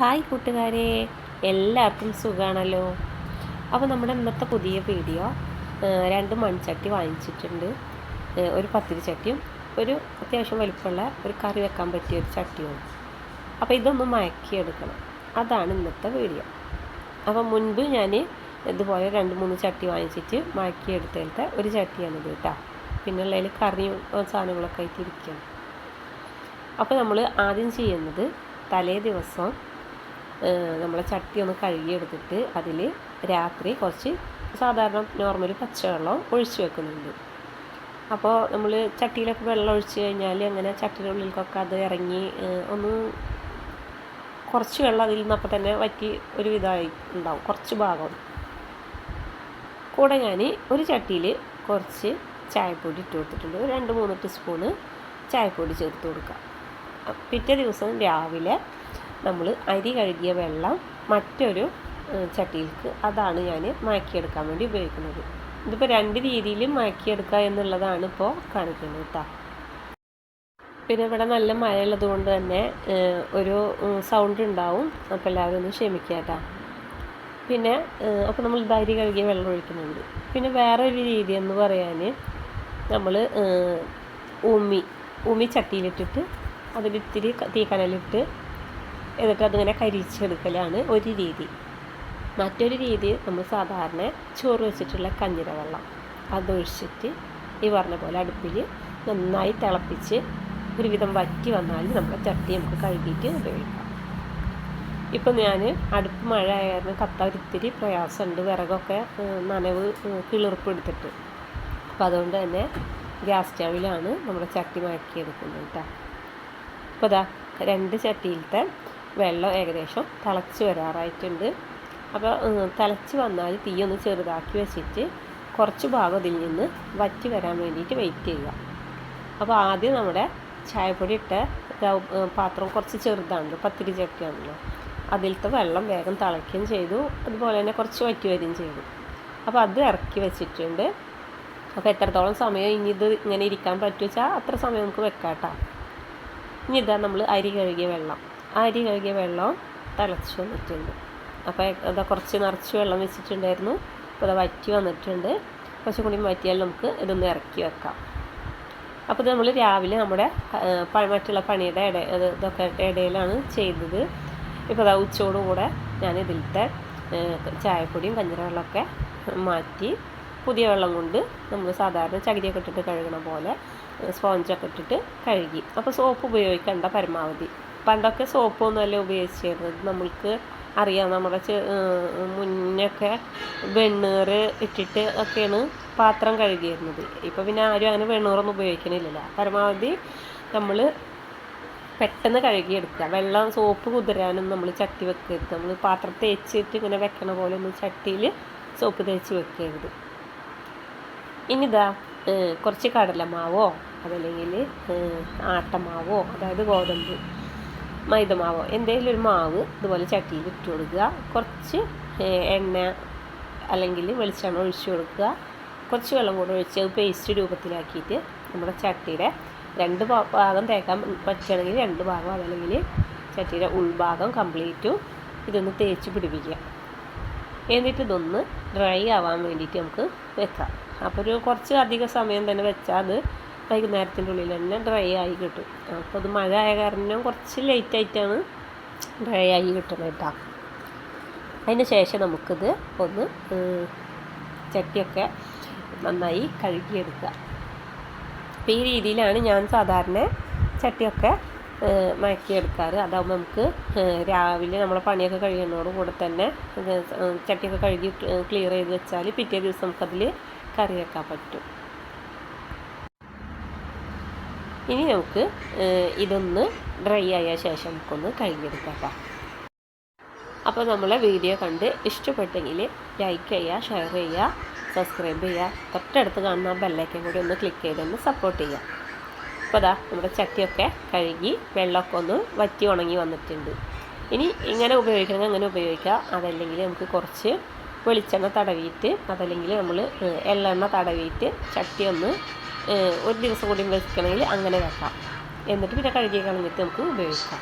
Hi കൂട്ടുകാരെ എല്ലാവർക്കും സുഖമാണല്ലോ അപ്പോൾ നമ്മുടെ ഇന്നത്തെ പുതിയ വീഡിയോ രണ്ട് മൺചട്ടി വാങ്ങിച്ചിട്ടുണ്ട്. ഒരു പത്തിരി ചട്ടിയും ഒരു അത്യാവശ്യം വലുപ്പമുള്ള ഒരു കറി വെക്കാൻ പറ്റിയ ഒരു ചട്ടിയും. അപ്പോൾ ഇതൊന്ന് മയക്കിയെടുക്കണം. അതാണ് ഇന്നത്തെ വീഡിയോ. അപ്പോൾ മുൻപ് ഞാൻ ഇതുപോലെ രണ്ട് മൂന്ന് ചട്ടി വാങ്ങിച്ചിട്ട് മയക്കിയെടുത്തതിലത്തെ ഒരു ചട്ടിയാണിത് കേട്ടോ. പിന്നെ ഉള്ളതിൽ കറിയും സാധനങ്ങളൊക്കെ ആയിട്ട് ഇരിക്കുകയാണ്. അപ്പോൾ നമ്മൾ ആദ്യം ചെയ്യുന്നത് തലേ ദിവസം നമ്മളെ ചട്ടി ഒന്ന് കഴുകിയെടുത്തിട്ട് അതിൽ രാത്രി കുറച്ച് സാധാരണ നോർമൽ പച്ചവെള്ളം ഒഴിച്ച് വെക്കുന്നുണ്ട്. അപ്പോൾ നമ്മൾ ചട്ടിയിലൊക്കെ വെള്ളം ഒഴിച്ച് കഴിഞ്ഞാൽ അങ്ങനെ ചട്ടിയുടെ ഉള്ളിലേക്കൊക്കെ അത് ഇറങ്ങി ഒന്ന് കുറച്ച് വെള്ളം അതിൽ നിന്ന് അപ്പം തന്നെ വറ്റി ഒരു വിധമായി ഉണ്ടാവും കുറച്ച് ഭാഗം. കൂടെ ഞാൻ ഒരു ചട്ടിയിൽ കുറച്ച് ചായപ്പൊടി ഇട്ട് കൊടുത്തിട്ടുണ്ട്. ഒരു രണ്ട് മൂന്ന് ടീസ്പൂണ് ചായപ്പൊടി ചേർത്ത് കൊടുക്കുക. പിറ്റേ ദിവസം രാവിലെ നമ്മൾ അരി കഴുകിയ വെള്ളം മറ്റൊരു ചട്ടിയിലേക്ക് അതാണ് ഞാൻ മാക്കിയെടുക്കാൻ വേണ്ടി ഉപയോഗിക്കുന്നത്. ഇതിപ്പോൾ രണ്ട് രീതിയിലും മാക്കിയെടുക്കുക എന്നുള്ളതാണ് ഇപ്പോൾ കാണിക്കുന്നത് കേട്ടോ പിന്നെ ഇവിടെ നല്ല മഴയുള്ളത് കൊണ്ട് തന്നെ ഒരു സൗണ്ട് ഉണ്ടാവും. അപ്പോൾ എല്ലാവരും ഒന്ന് ക്ഷമിക്കുക കേട്ടോ പിന്നെ അപ്പോൾ നമ്മൾ അരി കഴുകിയ വെള്ളം ഒഴിക്കുന്നുണ്ട്. പിന്നെ വേറൊരു രീതി എന്ന് പറയാൻ നമ്മൾ ഉമി ഉമി ചട്ടിയിലിട്ടിട്ട് അതിലിത്തിരി തീക്കനലിട്ട് എന്നിട്ട് അതിങ്ങനെ കരിച്ചെടുക്കലാണ് ഒരു രീതി. മറ്റൊരു രീതി നമ്മൾ സാധാരണ ചോറ് വെച്ചിട്ടുള്ള കഞ്ഞിര വെള്ളം. അതൊഴിച്ചിട്ട് ഈ പറഞ്ഞ പോലെ അടുപ്പിൽ നന്നായി തിളപ്പിച്ച് ഒരുവിധം വറ്റി വന്നാൽ നമ്മുടെ ചട്ടി നമുക്ക് കഴുകിയിട്ട് ഉപയോഗിക്കാം. ഇപ്പം ഞാൻ അടുപ്പ് മഴ ആയിരുന്നു കത്താൻ ഒരിത്തിരി പ്രയാസമുണ്ട്. വിറകൊക്കെ നനവ് കിളിർപ്പെടുത്തിട്ട് അപ്പം അതുകൊണ്ട് തന്നെ ഗ്യാസ് സ്റ്റവിലാണ് നമ്മുടെ ചട്ടി മാറ്റിയെടുക്കുന്നത് കേട്ടോ അപ്പോൾ ഇതാ രണ്ട് ചട്ടിയിലത്തെ വെള്ളം ഏകദേശം തിളച്ച് വരാറായിട്ടുണ്ട്. അപ്പോൾ തിളച്ച് വന്നാൽ തീ ഒന്ന് ചെറുതാക്കി വെച്ചിട്ട് കുറച്ച് ഭാഗം അതിൽ നിന്ന് വറ്റി വരാൻ വേണ്ടിയിട്ട് വെയിറ്റ് ചെയ്യുക. അപ്പോൾ ആദ്യം നമ്മുടെ ചായപ്പൊടി ഇട്ട പാത്രം കുറച്ച് ചെറുതാണല്ലോ പത്തിരി ചട്ടിയാണല്ലോ അതിലത്തെ വെള്ളം വേഗം തിളയ്ക്കുകയും ചെയ്തു. അതുപോലെ തന്നെ കുറച്ച് വറ്റി വരികയും ചെയ്തു. അപ്പോൾ അത് ഇറക്കി വെച്ചിട്ടുണ്ട്. അപ്പോൾ എത്രത്തോളം സമയം ഇനി ഇത് ഇങ്ങനെ ഇരിക്കാൻ പറ്റുമെച്ചാൽ അത്ര സമയം നമുക്ക് വെക്കാം കേട്ടോ. ഇനി ഇതാ നമ്മൾ അരി കഴുകിയ വെള്ളം. അരി കഴുകിയ വെള്ളം തിളച്ച് വന്നിട്ടുണ്ട്. അപ്പോൾ അതാ കുറച്ച് നിറച്ച് വെള്ളം വെച്ചിട്ടുണ്ടായിരുന്നു. അപ്പോൾ അത് വറ്റി വന്നിട്ടുണ്ട്. കുറച്ചും കൂടി വറ്റിയാൽ നമുക്ക് ഇതൊന്ന് ഇറക്കി വെക്കാം. അപ്പോൾ ഇത് നമ്മൾ രാവിലെ നമ്മുടെ മറ്റുള്ള പണിയുടെ ഇട ഇത് ഇതൊക്കെ ഇടയിലാണ് ചെയ്തത്. ഇപ്പോൾ അതാ ഉച്ചയോടുകൂടെ ഞാൻ ഇതിലത്തെ ചായപ്പൊടിയും കഞ്ഞിര വെള്ളമൊക്കെ മാറ്റി പുതിയ വെള്ളം കൊണ്ട് നമ്മൾ സാധാരണ ചകിരിയൊക്കെ ഇട്ടിട്ട് കഴുകണ പോലെ സ്പോഞ്ചൊക്കെ ഇട്ടിട്ട് കഴുകി. അപ്പോൾ സോപ്പ് ഉപയോഗിക്കേണ്ട പരമാവധി. പണ്ടൊക്കെ സോപ്പൊന്നുമല്ല ഉപയോഗിച്ചിരുന്നത്. നമ്മൾക്ക് അറിയാം. നമ്മുടെ മുന്നൊക്കെ വെണ്ണീർ ഇട്ടിട്ട് ഒക്കെയാണ് പാത്രം കഴുകിയിരുന്നത്. ഇപ്പോൾ പിന്നെ ആരും അങ്ങനെ വെണ്ണൂറൊന്നും ഉപയോഗിക്കണില്ലല്ലോ. പരമാവധി നമ്മൾ പെട്ടെന്ന് കഴുകിയെടുക്കുക. വെള്ളം സോപ്പ് കുതിരാനും നമ്മൾ ചട്ടി വെക്കരുത്. നമ്മൾ പാത്രം തേച്ചിട്ട് ഇങ്ങനെ വെക്കണ പോലെ ഒന്ന് ചട്ടിയിൽ സോപ്പ് തേച്ച് വെക്കരുത്. ഇനിതാ കുറച്ച് കടലമാവോ അതല്ലെങ്കിൽ ആട്ടമാവോ അതായത് ഗോതമ്പ്. മൈദമാവോ? എന്തെങ്കിലും ഒരു മാവ് ഇതുപോലെ ചട്ടിയിൽ ഇട്ട് കൊടുക്കുക. കുറച്ച് എണ്ണ അല്ലെങ്കിൽ വെളിച്ചെണ്ണ ഒഴിച്ച് കൊടുക്കുക. കുറച്ച് വെള്ളം കൂടെ ഒഴിച്ച് പേസ്റ്റ് രൂപത്തിലാക്കിയിട്ട് നമ്മുടെ ചട്ടിയുടെ രണ്ട് ഭാഗം തേക്കാൻ പറ്റുകയാണെങ്കിൽ രണ്ട് ഭാഗം അതല്ലെങ്കിൽ ചട്ടിയുടെ ഉൾഭാഗം കംപ്ലീറ്റും ഇതൊന്ന് തേച്ച് പിടിപ്പിക്കുക. എന്നിട്ട് ഇതൊന്ന് ഡ്രൈ ആവാൻ വേണ്ടിയിട്ട് നമുക്ക് വെക്കാം. അപ്പോൾ ഒരു കുറച്ച് അധിക സമയം തന്നെ വെച്ചാൽ അത് വൈകുന്നേരത്തിന്റെ ഉള്ളിൽ തന്നെ ഡ്രൈ ആയി കിട്ടും. അപ്പോൾ അത് മഴ ആയ കാരണം കുറച്ച് ലേറ്റ് ആയിട്ടാണ് ഡ്രൈ ആയി കിട്ടുന്നത് കേട്ടോ അതിന് ശേഷം നമുക്കിത് ഒന്ന് ചട്ടിയൊക്കെ നന്നായി കഴുകിയെടുക്കുക. അപ്പോൾ ഈ രീതിയിലാണ് ഞാൻ സാധാരണ ചട്ടിയൊക്കെ മയക്കിയെടുക്കാറ്. അതാകുമ്പോൾ നമുക്ക് രാവിലെ നമ്മളെ പണിയൊക്കെ കഴിയുന്നതോട് കൂടെ തന്നെ ചട്ടിയൊക്കെ കഴുകി ക്ലിയർ ചെയ്ത് വെച്ചാൽ പിറ്റേ ദിവസം നമുക്കതിൽ കറി വെക്കാൻ പറ്റും. ഇനി നമുക്ക് ഇതൊന്ന് ഡ്രൈ ആയ ശേഷം നമുക്കൊന്ന് കഴുകിയെടുക്കാം കേട്ടോ അപ്പോൾ നമ്മളെ വീഡിയോ കണ്ട് ഇഷ്ടപ്പെട്ടെങ്കിൽ ലൈക്ക് ചെയ്യുക ഷെയർ ചെയ്യുക സബ്സ്ക്രൈബ് ചെയ്യുക. തൊട്ടടുത്ത് കാണുന്ന ബെല്ലൈക്കൻ കൂടി ഒന്ന് ക്ലിക്ക് ചെയ്തൊന്ന് സപ്പോർട്ട് ചെയ്യുക. അപ്പോൾ അതാ നമ്മുടെ ചട്ടിയൊക്കെ കഴുകി വെള്ളമൊക്കെ ഒന്ന് വറ്റി ഉണങ്ങി വന്നിട്ടുണ്ട്. ഇനി ഇങ്ങനെ ഉപയോഗിക്കണമെങ്കിൽ അങ്ങനെ ഉപയോഗിക്കാം. അതല്ലെങ്കിൽ നമുക്ക് കുറച്ച് വെളിച്ചെണ്ണ തടവിയിട്ട് അതല്ലെങ്കിൽ നമ്മൾ എള്ളെണ്ണ തടവിയിട്ട് ചട്ടി ഒന്ന് ഒരു ദിവസം കൂടി വെക്കണമെങ്കിൽ അങ്ങനെ വെക്കാം. എന്നിട്ട് പിന്നെ കഴുകി കളഞ്ഞിട്ട് നമുക്ക് ഉപയോഗിക്കാം.